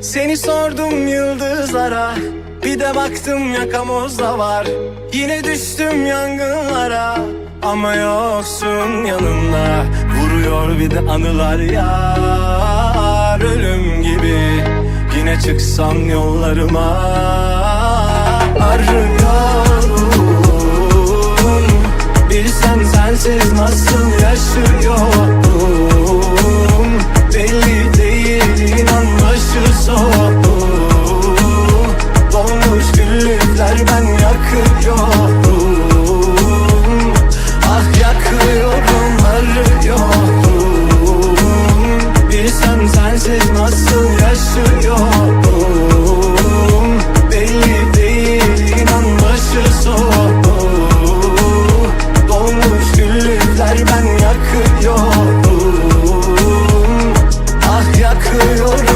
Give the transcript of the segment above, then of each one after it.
Seni sordum yıldızlara Bir de baktım yakamozda var. Yine düştüm yangınlara Ama yoksun yanımda. Vuruyor bir de anılar yar Ölüm gibi. Yine çıksam yollarıma Arıyorum. Bilsen sensiz nasıl yaşıyorum başı soğuk. Dolmuş güllükler ben yakıyorum. Ah yakıyorum arıyorum. Bilsen sensiz nasıl yaşıyorum. Belli değil inan başı güllükler ben yakıyorum. Ah yakıyorum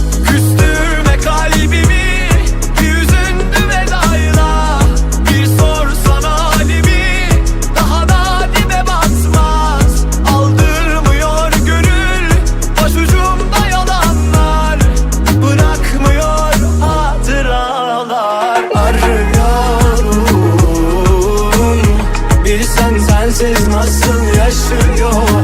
arıyorum Bir sen sensiz nasıl yaşıyor?